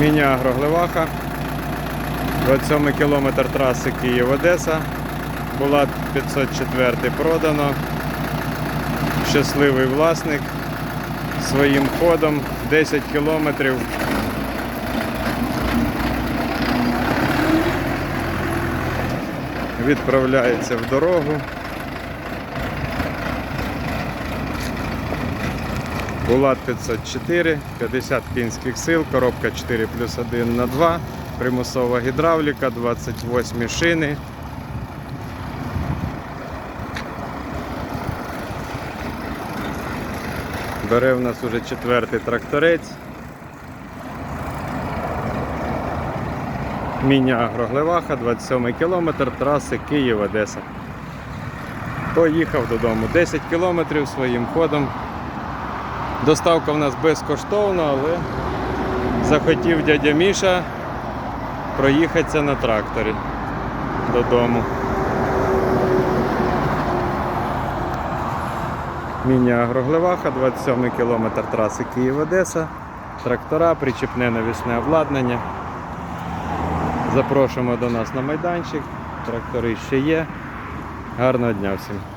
Міні-агроглеваха. 27 кілометр траси Київ-Одеса. Була 504 продано. Щасливий власник своїм ходом 10 кілометрів. Відправляється в дорогу. Булат 504, 50 кінських сил, коробка 4 плюс 1 на 2, примусова гідравліка, 28 шини. Бере в нас уже четвертий тракторець. Міні-агроглеваха, 27 кілометр траси Київ-Одеса. Поїхав додому. 10 кілометрів своїм ходом. Доставка в нас безкоштовна, але захотів дядя Міша проїхатися на тракторі додому. Міні-агроглеваха, 27 кілометр траси Київ-Одеса, трактора, причіпне навісне обладнання. Запрошуємо до нас на майданчик. Трактори ще є. Гарного дня всім.